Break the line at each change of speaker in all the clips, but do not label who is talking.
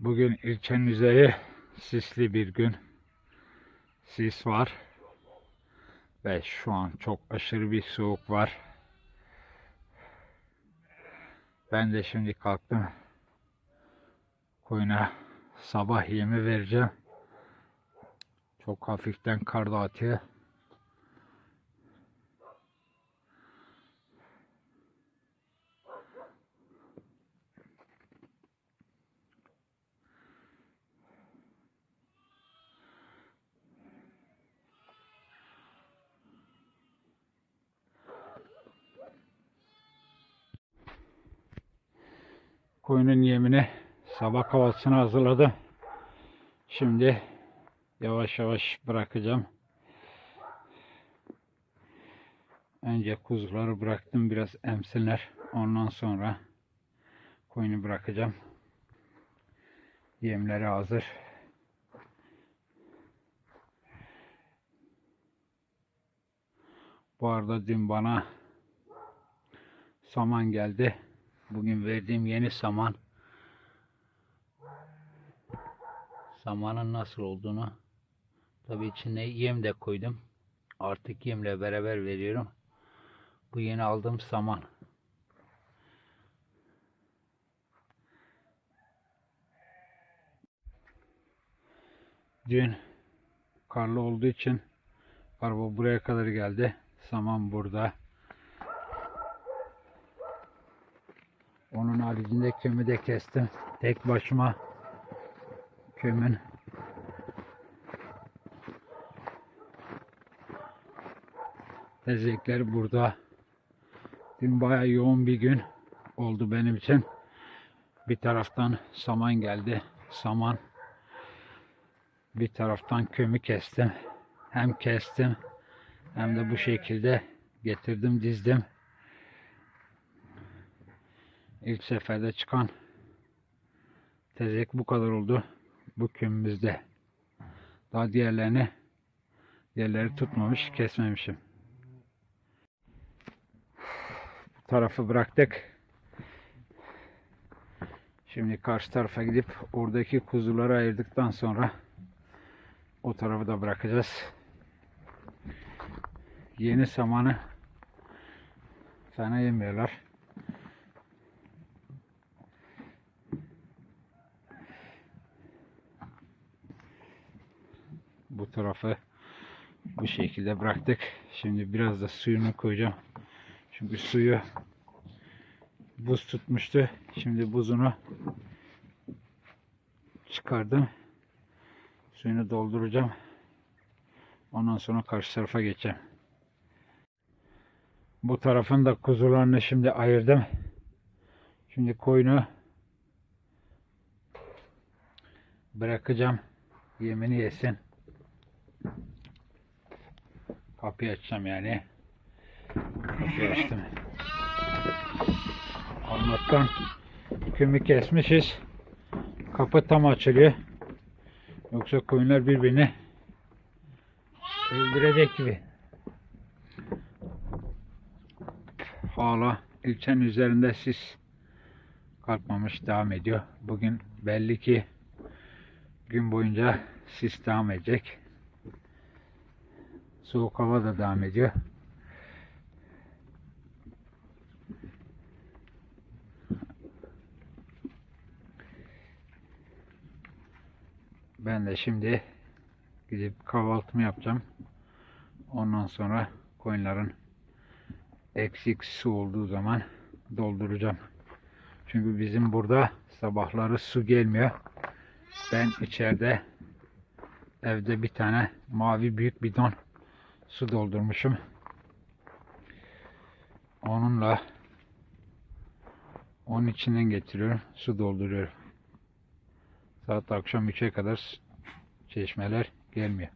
Bugün ilçenin üzeri sisli bir gün. Sis var. Ve şu an çok aşırı bir soğuk var. Ben de şimdi kalktım. Koyuna sabah yemi vereceğim. Çok hafiften kar da Koyunun yemini sabah kahvaltısına hazırladım. Şimdi yavaş yavaş bırakacağım. Önce kuzuları bıraktım biraz emsinler. Ondan sonra koyunu bırakacağım. Yemleri hazır. Bu arada dün bana saman geldi. Bugün verdiğim yeni saman. Samanın nasıl olduğunu tabii içine yem de koydum. Artık yemle beraber veriyorum. Bu yeni aldığım saman. Dün karlı olduğu için araba buraya kadar geldi. Saman burada. Onun haricinde kömü de kestim. Tek başıma kömün tezekleri burada. Dün bayağı yoğun bir gün oldu benim için. Bir taraftan saman geldi. Saman. Bir taraftan kömü kestim. Hem kestim hem de bu şekilde getirdim dizdim. İlk seferde çıkan tezek bu kadar oldu. Bu kümümüzde. Daha diğerlerini diğerleri tutmamış, kesmemişim. Bu tarafı bıraktık. Şimdi karşı tarafa gidip oradaki kuzuları ayırdıktan sonra o tarafı da bırakacağız. Yeni samanı fena yemiyorlar. Bu tarafı bu şekilde bıraktık. Şimdi biraz da suyunu koyacağım. Çünkü suyu buz tutmuştu. Şimdi buzunu çıkardım. Suyunu dolduracağım. Ondan sonra karşı tarafa geçeceğim. Bu tarafın da kuzularını şimdi ayırdım. Şimdi koyunu bırakacağım. Yemini yesin. Kapıyı açacağım yani. Kapıyı açtım. Allah'tan kümü kesmişiz. Kapı tam açılıyor. Yoksa koyunlar birbirini öldürecek gibi. Hala ilçenin üzerinde sis kalkmamış devam ediyor. Bugün belli ki gün boyunca sis devam edecek. Soğuk hava da devam ediyor. Ben de şimdi gidip kahvaltımı yapacağım. Ondan sonra koyunların eksik su olduğu zaman dolduracağım. Çünkü bizim burada sabahları su gelmiyor. Ben içeride evde bir tane mavi büyük bidon su doldurmuşum. Onunla onun içinden getiriyorum. Su dolduruyorum. Saat akşam 3'e kadar çeşmeler gelmiyor.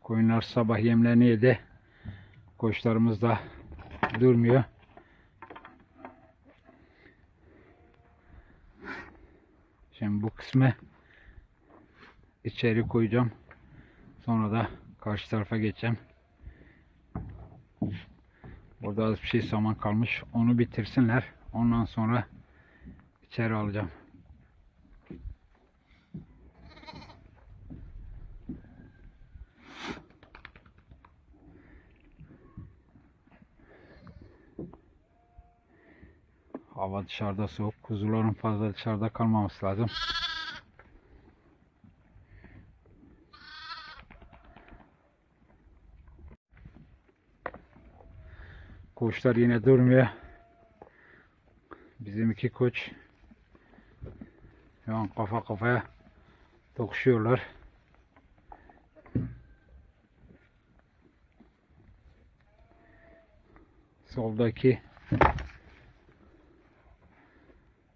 Koyunlar sabah yemlerini yedi. Koçlarımız da durmuyor. Şimdi bu kısmı içeri koyacağım. Sonra da karşı tarafa geçeceğim. Burada az bir şey saman kalmış. Onu bitirsinler. Ondan sonra içeri alacağım. Hava dışarıda soğuk. Kuzuların fazla dışarıda kalmaması lazım. Koçlar yine durmuyor. Bizim iki koç şu an kafa kafaya tokuşuyorlar. Soldaki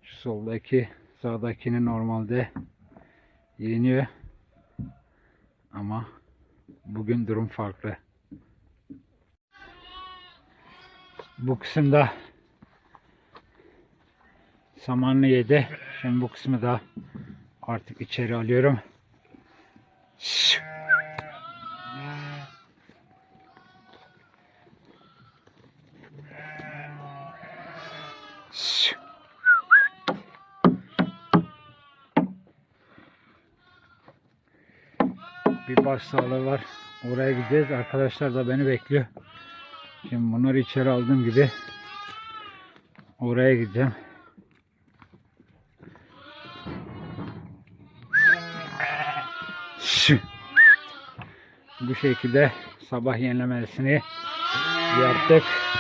şu soldaki sağdakini normalde yeniyor. Ama bugün durum farklı. Bu kısımda samanlı yedi. Şimdi bu kısmı da artık içeri alıyorum. Bir baş sağlığı var. Oraya gideceğiz. Arkadaşlar da beni bekliyor. Şimdi bunları içeri aldığım gibi oraya gideceğim. Bu şekilde sabah yenilemesini yaptık.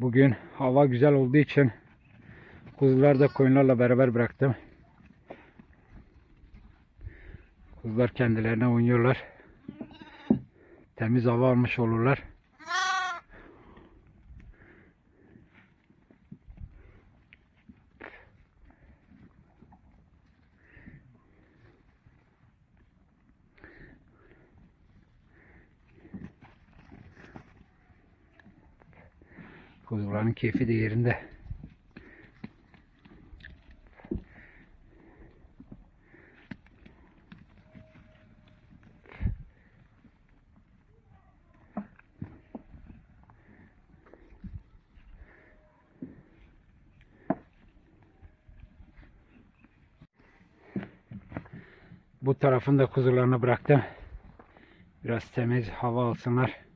Bugün hava güzel olduğu için kuzular da koyunlarla beraber bıraktım. Kuzular kendilerine oynuyorlar. Temiz hava almış olurlar. Kuzuların keyfi de yerinde. Bu tarafında kuzularını bıraktım. Biraz temiz hava alsınlar.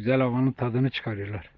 Güzel havanın tadını çıkarıyorlar.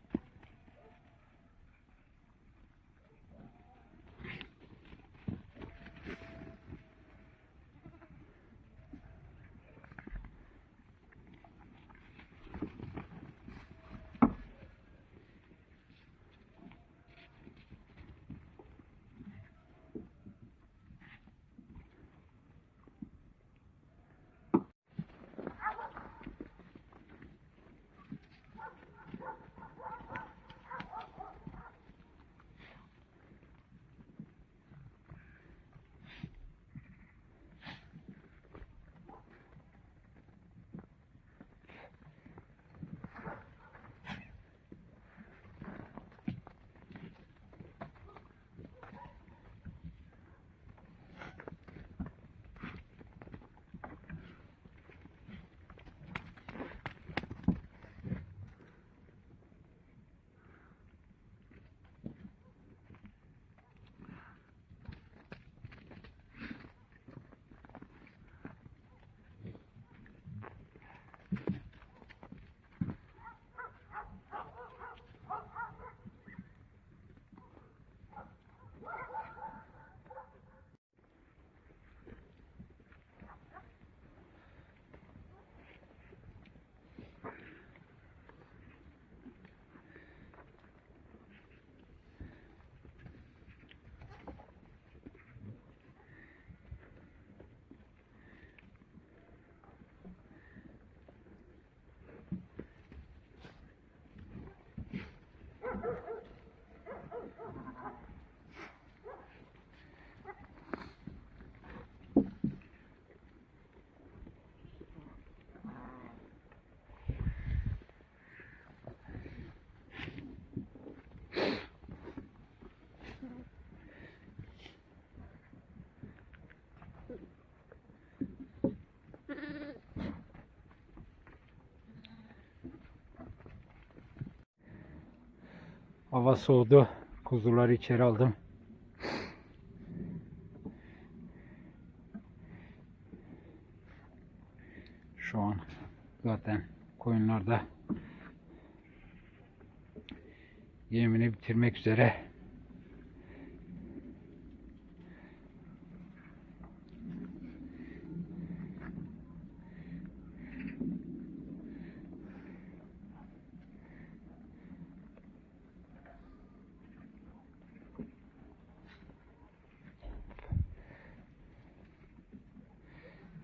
Hava soğudu. Kuzuları içeri aldım. Şu an zaten koyunlar da yemini bitirmek üzere.